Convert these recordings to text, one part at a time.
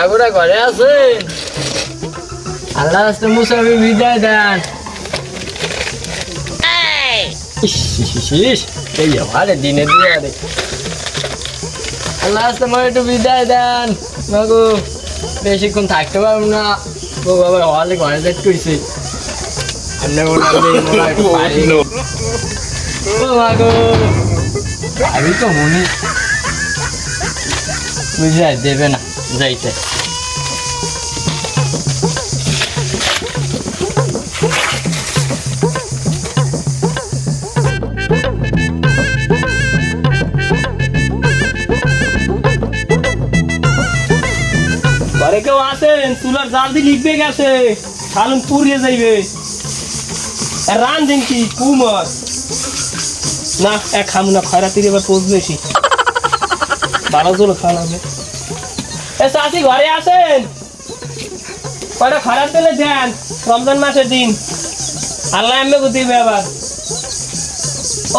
মাগুরা ঘরে আছেন আল্লাহ রাস্তা মুসাফি বিদায় দেন। ইস, ইস, ইস, ইস, এই আমারে দিনে দুয়ারে। আল্লাহ রাস্তা আমার একটু বিদায় দেন। মাগো বেশিক্ষণ থাকতে পারব না। ও বাবা হলে ঘরে সেট করছে আমরা যে পারি। ও মাগো আমি তো মনে বুঝে দেবে না। যাইতে। ঘরে কেউ আছেন? চুলার জাল দিয়ে লিখবে গেছে। খালুন পুড়িয়ে যাইবে। রান দিন কি? কুমার। না, এক খাম না খয়রা তীরে এবার পোষ বেশি বারো জোর খাওয়া চাষি ঘরে আছেন কয়টা খরার তেলে দেন রমজান মাসের দিন। আল্লাহ এমনি দিবে আবার।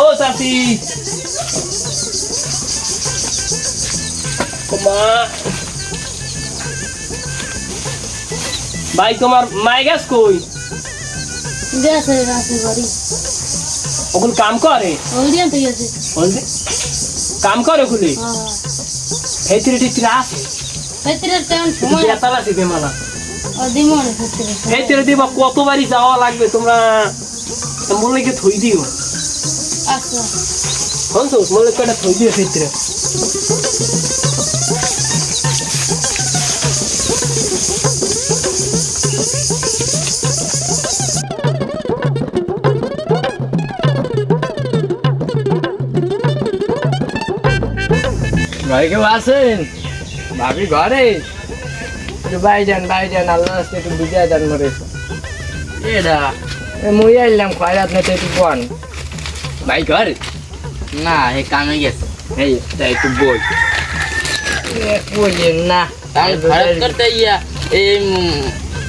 ও চাষি মা। ভাই তোমার মাই গ্যাস কই? গেছে বাড়ি। কাম করে? কাম করে ওখানে হেতিরে টিতিরে আছে ফেতরে ফেতরে কতবারই যাওয়া লাগবে তোমরা? মনে কি থই দিও। আচ্ছা। শুনছো? মনে কয়টা থই দিও হেতিরে ঘরে কেউ আছেন? ভাবি ঘরে? একটু বাই যান বাই যান আল্লাহ রাস্তা একটু বিদায় দেন মরে। এটা মুই আইলাম খয়রাত না একটু বন। ভাই ঘর? না হে কামে গেছে। এই তা একটু বই বললেন না। তাহলে খরচ করতে ইয়া এই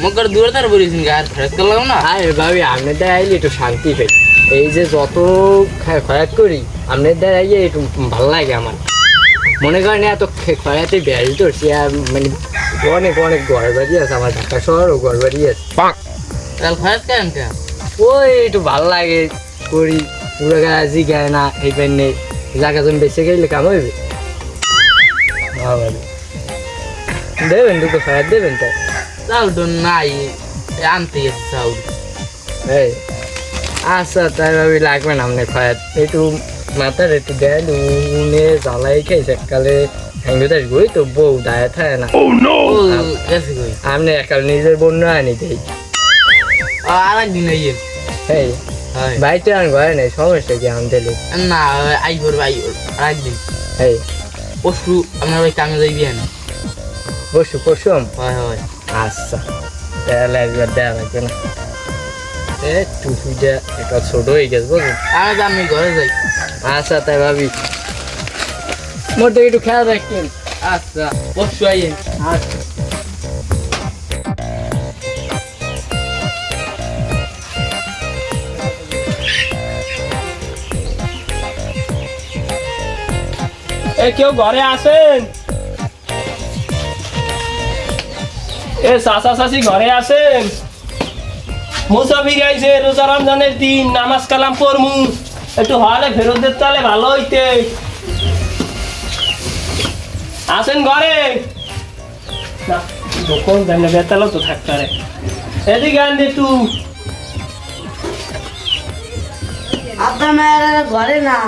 মকর দূরে তার বলিস আর খরচ করলাম না? আরে ভাবি আপনার দ্বারা আইলে একটু শান্তি পাই। এই যে যত খয়াত করি আপনার দ্বারা একটু ভালো লাগে আমার। মনে করেন এত খে- খয়াতে বেড়ি ধরছি আর মানে অনেক অনেক ঘর বাড়ি আছে আমার ঢাকা শহরও ঘর বাড়ি আছে ওই একটু ভালো লাগে করি পুরো গাছি গায় না এই পেনে জায়গা জমি বেঁচে গেলে কাম হইবে। ভালো দেবেন দুটো খয়াত দেবেন তো? চাউল তো নাই এই আনতে গেছে চাউল এই আচ্ছা তাই ভাবি লাগবে না আপনার খয়াত একটু মাথার একটু দেন উনে জ্বালাই খেয়েছে এককালে হ্যাঙ্গে তার গই তো বউ দায় থাকে না। ও আপনি একাল নিজের বন্য আনি দেই। আর একদিন ইয়ে এই হয়। বাইতে আন ঘরে নেই সমস্যা কি আনতে না আই করব আই আর একদিন এই পশু আপনার ওই কামে যাইবি না বসু পশুম? হয় হয়। আচ্ছা তাহলে একবার দেওয়া লাগবে না। এ টুপিটা একটা ছোট হয়ে গেছে বুঝলি? আমি আমি ঘরে যাই। আচ্ছা তাই ভাবি। মোটে একটু খেয়াল রাখবেন আচ্ছা আইয়েন আচ্ছা। এ কেউ ঘরে আছেন? এ চাচা চাচি ঘরে আছেন? মুসাফির আইছে রোজা রমজানের দিন নামাজ কালাম পড়মু। একটু হলে ফেরত দিতে তাহলে ভালো হইতে। আছেন ঘরে। না দোকান জানে বেতালো তো থাকতে এদিকে আন দে একটু। আপনার মায়ের ঘরে না।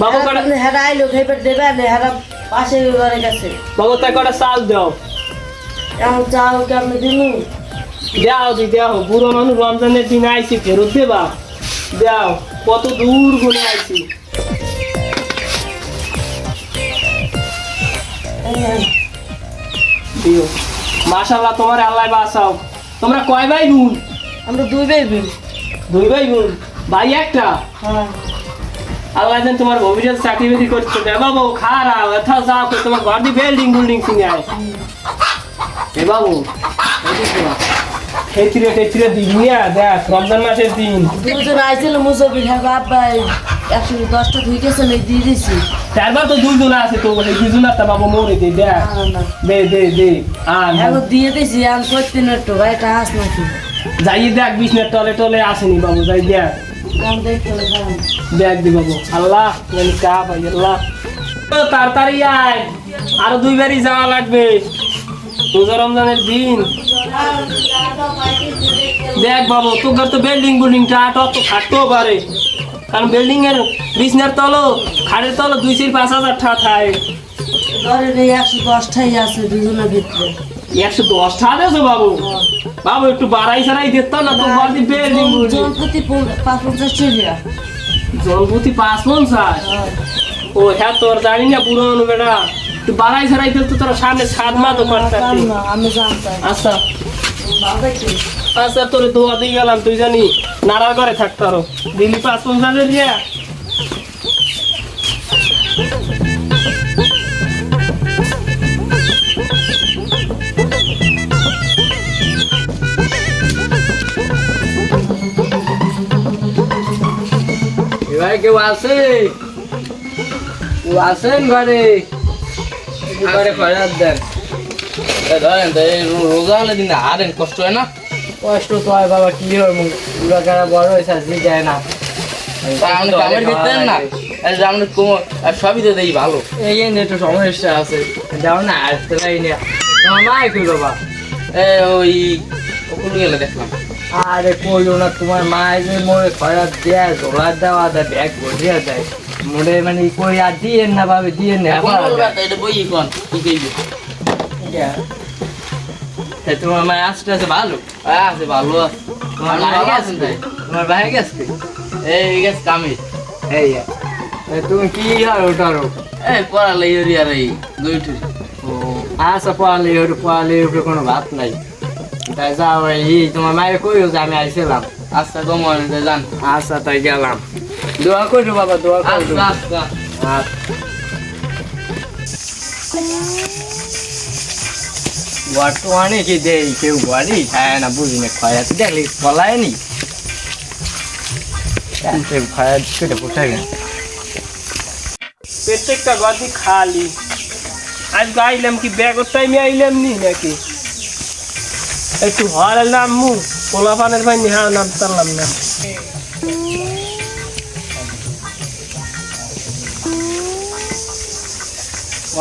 বাবু কটা হেরা আইলো খেপে দেবে না হেরা পাশে ঘরে গেছে বাবু তাই কটা চাল দাও। এমন কেমন দিনু দেও দি দেও। বুড়ো মানুষ রমজানের দিন আইছি ফেরত দেবা। দেও কত দূর ঘুরে আইছি। দিও। মাশাল্লাহ তোমার আল্লাহ বাঁচাও। তোমরা কয় ভাই বোন আমরা দুই বেবি দুই ভাই বোন ভাই একটা? হ্যাঁ। আল্লাহ যেন তোমার ভবিষ্যৎ চাকরি বাকরি করতে দে বাবু খারাপ এথা যাও তোমার ঘর দিয়ে বিল্ডিং বিল্ডিং সিনে আয় এ বাবু দিন নিয়া দেখ রমজান মাসের দিন। দুজন আইছিল একশো দশটা দিয়ে দিছি। তারপর তো দুই জনা আছে তো এই দুই জনা তা বাবা মরে দে দে। দে দে দে আর হ্যাঁ গো, দিয়ে দিছি আমি করতে না একটু ভাই এটা হাস নাকি? যাই দেখ বিছনের টলে টলে আসেনি বাবু যাই দেখ। দেখ দি বাবু আল্লাহ জানি কা ভাই আল্লাহ। তাড়াতাড়ি আয় আরও দুইবারই যাওয়া লাগবে। রোজা রমজানের দিন। দেখ বাবু তোর তো বিল্ডিং বিল্ডিংটা আট তো থাকতেও পারে। কারণ বিল্ডিং এর বিছনের তলো খাটের তলো দুই চার পাঁচ হাজার টাকা থাকে। এই একশো দশটাই আছে দুজনের ভিতরে। একশো দশ টাকা দেছো বাবু। বাবু একটু বাড়াই সারাই দিত না তো বাড়ি বিল্ডিং জন প্রতি পো- পাঁচ পঞ্চাশ জলপতি পাঁচ পঞ্চাশ ও হ্যাঁ তোর জানি না পুরনো বেটা। বাড়াই সারাই দিল তো তোর সামনে সাত মা তো করতে আমি জানতাম। আচ্ছা। আচ্ছা তোর ধোয়া দিয়ে গেলাম তুই জানি নাড়া করে থাকতো আরও। দিল্লি পাঁচ পঞ্চাশের এবার কেউ আছে কেউ আছেন ঘরে? ধরেন তো এই রোজা হলে দিন হারেন কষ্ট হয় না? কষ্ট তো হয় বাবা কি হয় পুরো কারা বড় হয়েছে যায় না। সবই তো দেই ভালো। এই একটু সমস্যা আছে। যাও না আসতে পারি না। বাবা? ওই গেলে দেখলাম। আরে কইও না তোমার মা যে খরার দেয় জোড়া দেওয়া দেয় ব্যাগ ভরিয়া দেয়। মোড়ে মানে কই আর দিয়েন না ভাবে দিয়েন না এটা বই কোন? তোমার মা আসতে আছে ভালো? আছে ভালো। তোমার ভাই গেছে তোমার ভাই গেছে? এই গেছে কামে। এই তুমি কি আর ওটারও? এই পড়ালে ইউরি আর এই দুইটি। ও আচ্ছা পড়ালে ওটা পড়ালে ওটা কোনো ভাত নাই। তাই যাও এই তোমার মায়ের কইও যে আমি আইছিলাম। আচ্ছা কমন জান। আচ্ছা তাই গেলাম। দোয়া করো বাবা দোয়া করো। আচ্ছা আচ্ছা। বর্তমানে কি দেই কেউ বাড়ি খায় না বুঝি না খয়াতে দেখলি পলায় নি খয়াত কেটে পোষায় গেছে প্রত্যেকটা গদি খালি। আজ গাইলাম কি ব্যাগের টাইমে আইলাম নি নাকি? একটু হল নামমু পোলাপানের ভাই নিহা নাম তারলাম না।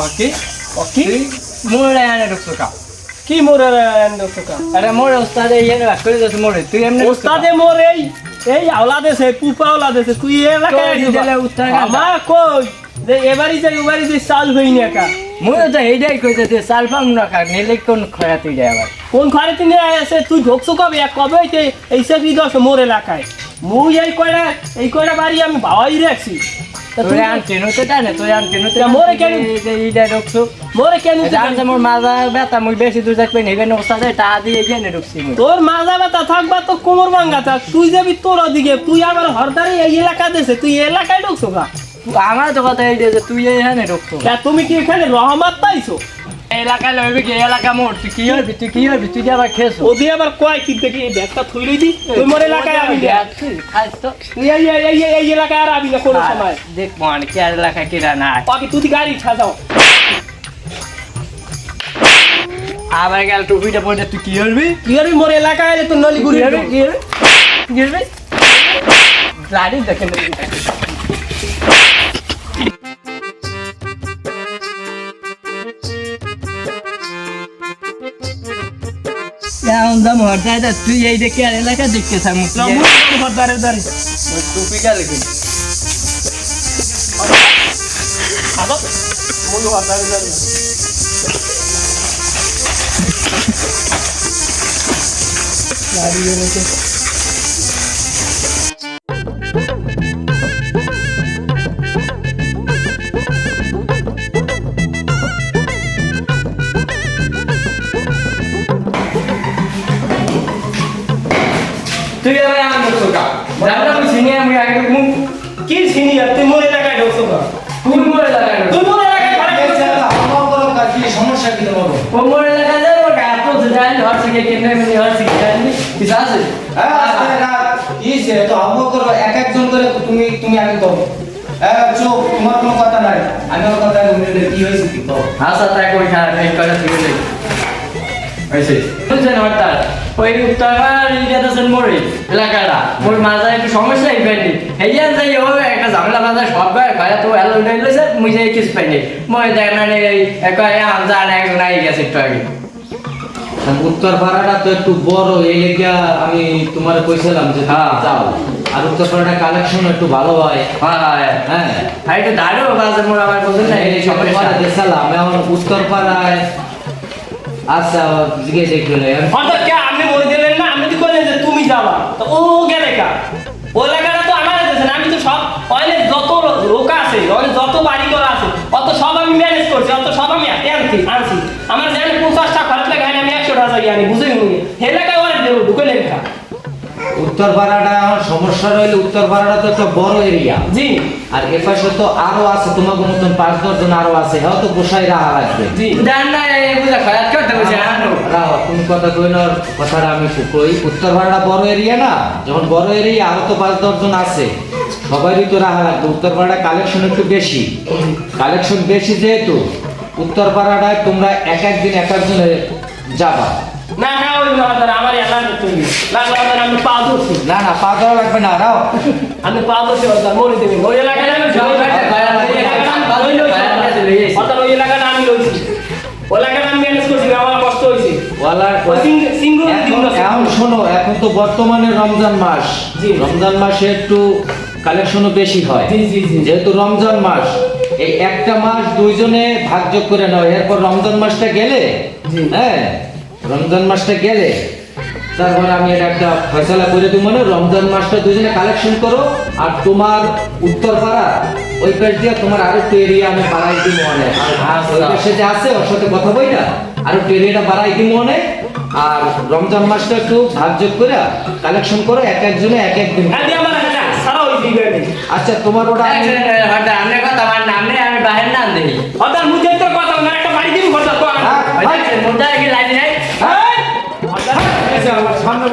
ওকে কি? মোড়ে আনে ঢুকছো কা কি মোরে কা আরে মোড়ে ওস্তাদে ইয়ে রাখ করে যাচ্ছে মোড়ে। তুই এমনি ওস্তাদে মোর এই এই আওলা দেশে পুপা আওলা দেশে তুই এ কই দিলে উত্তর? আমার কই? যে এবারই যাই ওবারই যাই চাল হই না কা। মোড়ে তো এইটাই কইতে তুই সাল পাম না খা নিলে কোন খয়াতে যায় আবার? কোন ঘরে তিনি আছে তুই ঢুকছো কবে? এক কবে হইতে এই চাকরি দশ মোর এলাকায়। মুই এই কয়টা এই কয়টা বাড়ি আমি ভাবাই রাখছি। তুই তুই আনতে নতে টানে তুই আনতে নতে তা মোরে কেন? এইটা ঢুকছো? মোরে কেন তুই জানতে মোর মাজা ব্যথা মুই বেশি দূর যাইতে পারি এখানে ওস্তাদে টাকা দিয়ে এখানে ঢুকছি মুই। তোর মাজা ব্যথা থাকবা তো কোমর ভাঙ্গা থাক তুই যাবি তোর ওদিকে তুই আবার হরদারে এই এলাকা দেশে তুই এলাকায় ঢুকছো কা আমার তো কথা এই যে তুই এখানে তুমি কি এখানে রহমত পাইছো? এলাকায় লইবি কি? এলাকা মোড় তুই কি হবি তুই কি হবি তুই আবার খেয়েছো? ওদি আবার কয় কি দেখি এই ব্যাগটা থুই লই দি তুই মোর এলাকায় আবি না তুই এই এই এই এলাকায় আর আবি না কোনো সময়। দেখ মানে কি আর এলাকায় কিরা নাই? বাকি তুই গাড়ি ছাড়াও আবার গেল টুপিটা পরে তুই কি করবি তুই আর মোর এলাকায় এলে তো নলি কি গুড়ি করবি কি করবি কি গাড়ি দেখে নেবি দাম দাম তা তুই এই দেখে আর এলাকা দেখতে থাক হরদারে দাঁড়ি। টুপিটা দেখি। আগত মুলু তুই এবার আমার ঢুকছো কা জানা আমি চিনি আমি আগে মুখ কি সিনিয়র তুই মোর এলাকায় ঢুকছো কা তুই মোড়ে লাগাই তুই মোর এলাকায় ঘরে ঢুকছো ও মোড়ে লাগাই দে ওর গায়ে তো জানি হর থেকে কেনে মানে হর থেকে জানি কিছু আছে? এক একজন করে তুমি তুমি আগে করো হ্যাঁ চুপ তোমার কোনো কথা নাই। আমি কথা কি হয়েছে কি তো আচ্ছা তাই কই খারাপ নেই হয়েছে বুঝছেন হঠাৎ ওই উত্তরবার ইন্ডিয়াতে মরে এলাকাটা। ওর মাঝে একটু সমস্যা এই পাইনি এই যাই ও একটা ঝামেলা মাঝে সব গায়ে তো এলো উঠে লইছে মুই যাই কিছু পাইনি। মই দেখ না এই কয় হামজা একজন আই গেছে একটু আগে। উত্তর পাড়াটা তো একটু বড় এই আমি তোমার কইছিলাম যে হ্যাঁ। যাও। আর উত্তর পাড়াটা কালেকশন একটু ভালো হয়। হয় হ্যাঁ। একটু দাঁড়ো বাজে মোর আমার বলছেন না এই সমস্যা। দেখালাম এখন উত্তর পাড়ায় আচ্ছা জিজ্ঞেস দেখবে অর্থাৎ কে? আপনি বলে দিলেন না আপনি তো কইলেন যে তুমি যাবা। তো ও গেলে কা? ও এলাকাটা তো আমার দেশেন আমি তো সব অনেক যত লোক আছে অনেক যত বাড়ি করা আছে, অত সব আমি ম্যানেজ করছি, অত সব আমি আনছি আনছি। আমার জানি পঞ্চাশটা খরচ লাগে আমি একশো টাকা যাই আনি বুঝে নি এলাকায় অনেক দেবো ঢুকে লেখা উত্তর পাড়াটা এখন সমস্যা রইলে উত্তর পাড়াটা তো একটা বড় এরিয়া জি। আর এপাশে তো আরও আছে তোমার মতন পাঁচ দশ জন আরও আছে হ্যাঁ তো বসাই রাখা লাগবে। জি। জান না বুঝা খারাপ করতে তুমি কথা কইনার কথাটা আমি কই। উত্তর পাড়াটা বড় এরিয়া না যখন বড় এরিয়া আরও তো পাঁচ দশ জন আছে। সবারই তো রাখা লাগবে উত্তর পাড়াটা কালেকশন একটু বেশি। কালেকশন বেশি যেহেতু উত্তর পাড়াটায় তোমরা এক একদিন এক একজনে যাবা। না হ্যাঁ ওই আমার আমাদের আমি পা ধরছি না না পা লাগবে না আমি পা ধরছি মরে ওই এলাকায় আমি ওই এলাকাটা ওই এলাকাটা আমি লইছি। ওই এলাকাটা আমি ম্যানেজ করছি আমার কষ্ট হয়েছে সিং- এখন শোনো এখন তো বর্তমানে রমজান মাস। রমজান মাসে একটু কালেকশনও বেশি হয়। যেহেতু রমজান মাস এই একটা মাস দুইজনে ভাগযোগ করে নাও। এরপর রমজান মাসটা গেলে হ্যাঁ? রমজান মাসটা গেলে তারপর আমি এটা একটা ফয়সলা করে দিব মানে রমজান মাসটা দুজনে কালেকশন করো আর তোমার উত্তর পাড়া ওই পাশ দিয়ে তোমার আরও একটু এরিয়া আমি বাড়াই দিব আর ওই পাশে যে আছে ওর সাথে কথা বই না আরও একটু এরিয়াটা বাড়াই দিব অনেক আর রমজান মাসটা একটু ভাগযোগ করে কালেকশন করো এক একজনে এক এক দিন হ্যাঁ আমার আচ্ছা তোমার ওটা আমি- কথা মান নামনে আমি বাহির নাম দেখি অর্থাৎ মুঝে তো কথা একটা বাড়ি দিবি কথা হ্যাঁ, মোটা কি লাইন সামনে